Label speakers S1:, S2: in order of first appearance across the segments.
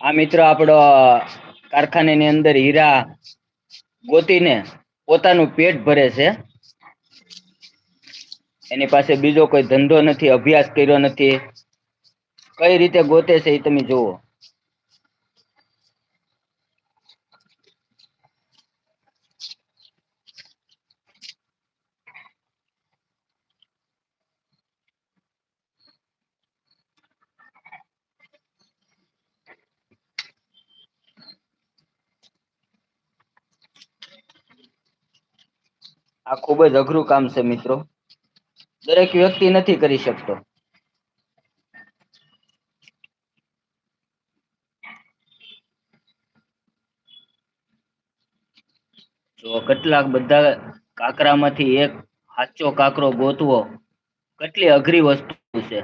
S1: આ મિત્ર આપણો કારખાનાની અંદર હીરા ગોતીને પોતાનું પેટ ભરે છે. એની પાસે બીજો કોઈ ધંધો નથી, અભ્યાસ કર્યો નથી. કઈ રીતે ગોતે છે એ તમે જુઓ. આ ખૂબ જ અઘરું કામ છે, મિત્રો. દરેક વ્યક્તિ નથી કરી શકતો. જો કેટલાક બધા કાકરામાંથી એક સાચો કાકરો ગોતવો, કેટલી અઘરી વસ્તુ છે.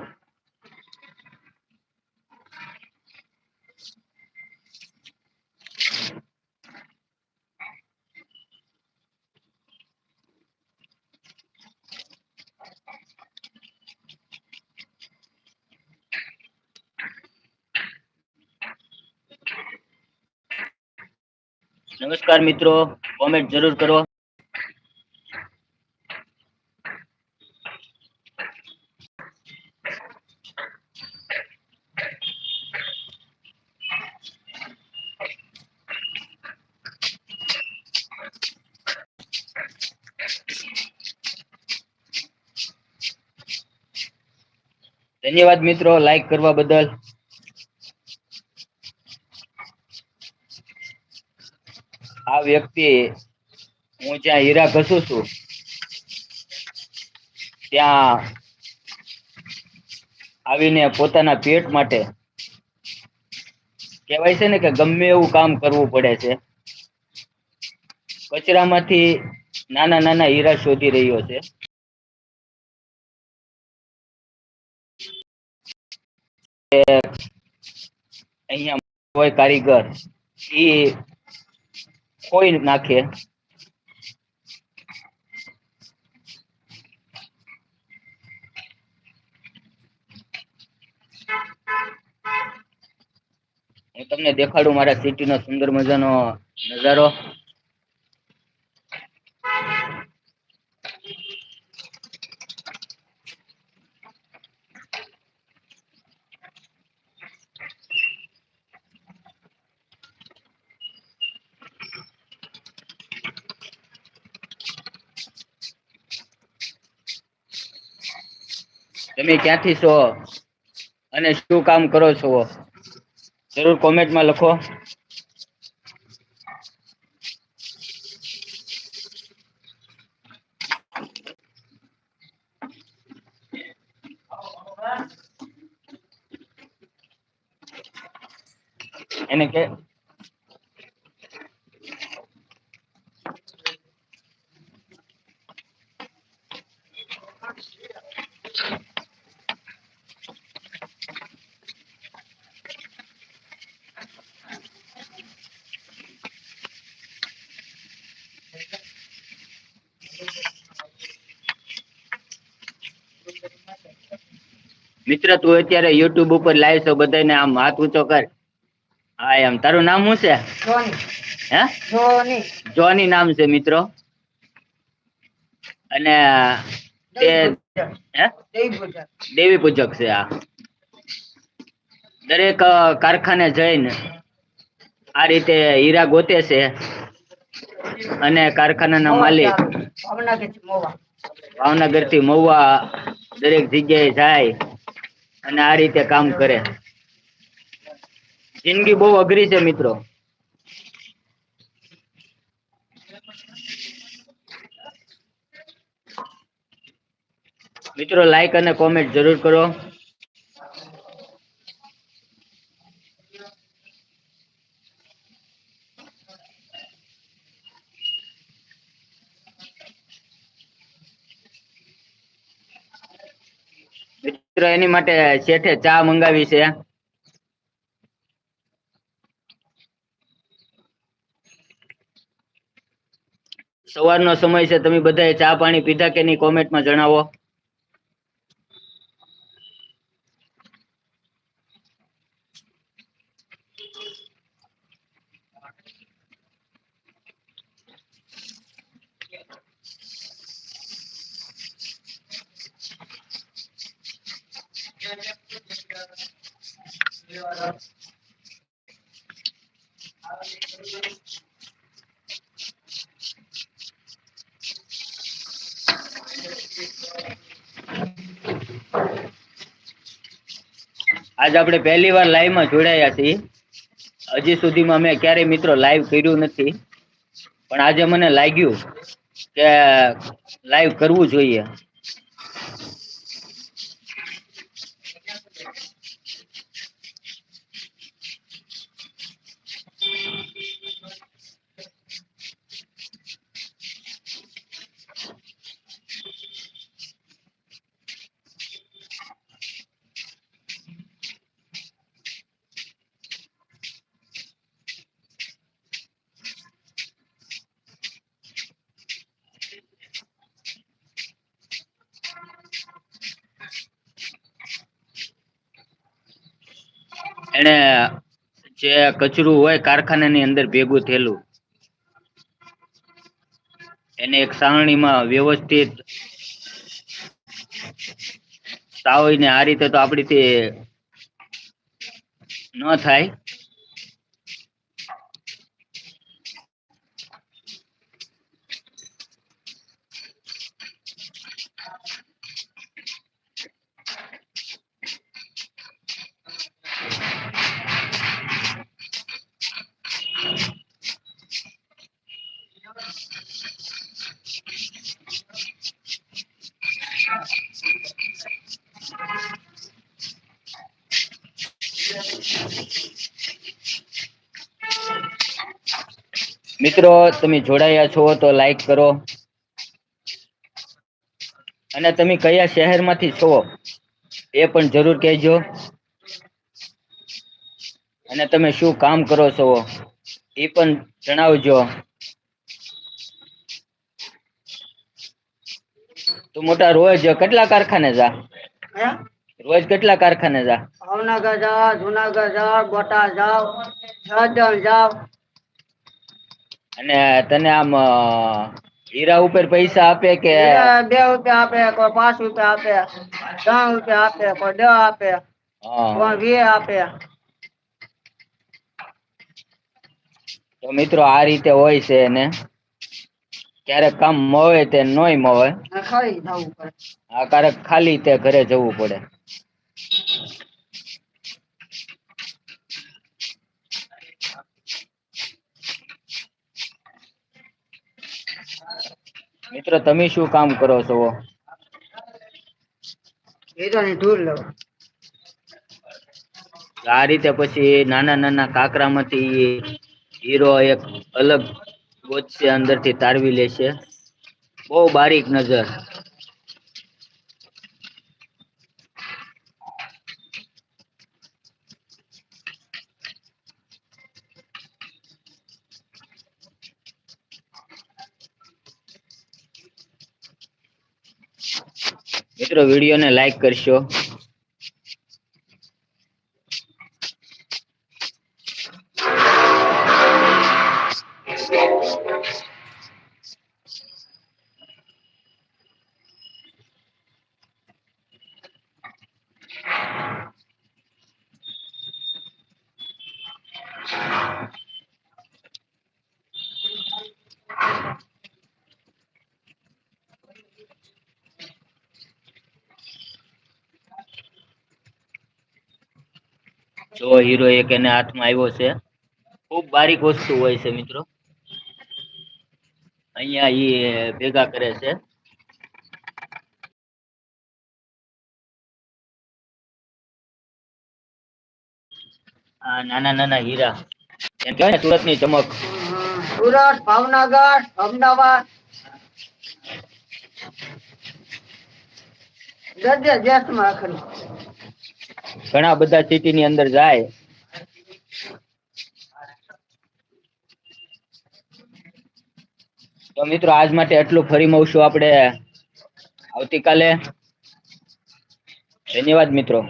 S1: નમસ્કાર મિત્રો કોમેન્ટ જરૂર કરો. ધન્યવાદ મિત્રો લાઈક કરવા બદલ આ વ્યક્તિ હું જ્યાં હીરા ઘસું છું, ત્યાં આવીને પોતાના પેટ માટે કહેવાય છે ને કે ગમે એવું કામ કરવું પડે છે. કચરામાંથી નાના નાના હીરા શોધી રહ્યો છે. અહીંયા હોય કારીગર, ઈ કોઈ નાખે હું તમને દેખાડું મારા સિટીનો સુંદર મજાનો નજારો. તમે ક્યાંથી છો? અને શું કામ કરો છો? જરૂર કોમેન્ટમાં લખો. એને કે મિત્ર તું અત્યારે યુટ્યુબ ઉપર લાઈવ છો બધાને આમ હાથ ઊંચો કર. હા એમ. તારું નામ શું છે?
S2: જોની
S1: હે?
S2: જોની
S1: જોની નામ છે મિત્રો. અને તે
S2: દેવી પૂજક
S1: છે આ. દરેક કારખાને જઈને આ રીતે હીરા ગોતે છે અને કારખાનાના માલિક
S2: ભાવનગરથી
S1: મહુવા દરેક જગ્યાએ જાય. અને આ રીતે કામ કરે. જિંદગી બહુ અઘરી છે, મિત્રો. મિત્રો લાઈક અને કોમેન્ટ જરૂર કરો. મિત્રો એની માટે શેઠે ચા મંગાવી છે. સવારનો સમય છે, તમે બધાએ ચા પાણી પીધા કે નહીં? કોમેન્ટમાં જણાવો. આજ આપણે પહેલી વાર લાઈવમાં જોડાયા છીએ. હજી સુધીમાં મેં ક્યારેય મિત્રો લાઈવ કર્યું નથી. પણ આજે મને લાગ્યું કે લાઈવ કરવું જોઈએ. એને જે કચરું હોય કારખાનાની અંદર ભેગું થયેલું, એને એક સાવરણીમાં વ્યવસ્થિત સાવઈને આ રીતે તો આપણીથી ન થાય. મિત્રો તમે જોડાયા છો તો લાઈક કરો. અને તમે કયા શહેરમાંથી છો એ પણ જરૂર કહેજો. અને તમે શું કામ કરો છો એ પણ જણાવજો. તું મોટા રોજ કેટલા કારખાને જા? રોજ કેટલા કારખાને જા?
S2: ભાવનગર જાવ જુનાગઢ જાવ બોટાદ જાઓ જસદણ જાઓ
S1: અને તને આમ હીરા ઉપર પૈસા આપે કે
S2: બે રૂપિયા આપે કોઈ પાંચ રૂપિયા આપે ત્રણ રૂપિયા આપે કોઈ દસ આપે. કોઈ વીસ આપે.
S1: તો મિત્રો આ રીતે હોય છે ને ક્યારેક કામ મવે તે નોય
S2: પડે.
S1: આ ક્યારેક ખાલી તે ઘરે જવું પડે. મિત્રો તમે શું કામ કરો છો? આ રીતે પછી નાના નાના કાકરામાંથી હીરો એક અલગ ગોતશે અંદરથી તારવી લેશે બહુ બારીક નજર. મિત્રો વિડીયોને લાઈક કરશો. જો હીરો એક એને હાથમાં આવ્યો છે. ખૂબ બારીક વસ્તુ હોય છે મિત્રો. અહીંયા ઈ ભેગા કરે છે. આ નાના નાના હીરા. એમ કહેવાય ને ચમક.
S2: સુરત, ભાવનગર, અમદાવાદ. દસ દેશમાં આખરી
S1: ઘણા બધા સિટી ની અંદર જાય. તો મિત્રો, આજ માટે એટલું ફરી મળશું આપણે આવતીકાલે. ધન્યવાદ, મિત્રો.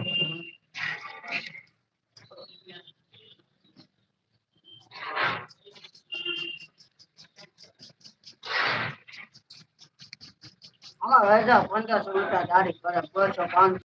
S2: પંદરસો રૂપિયા તારીખ કરે બસો પાંચસો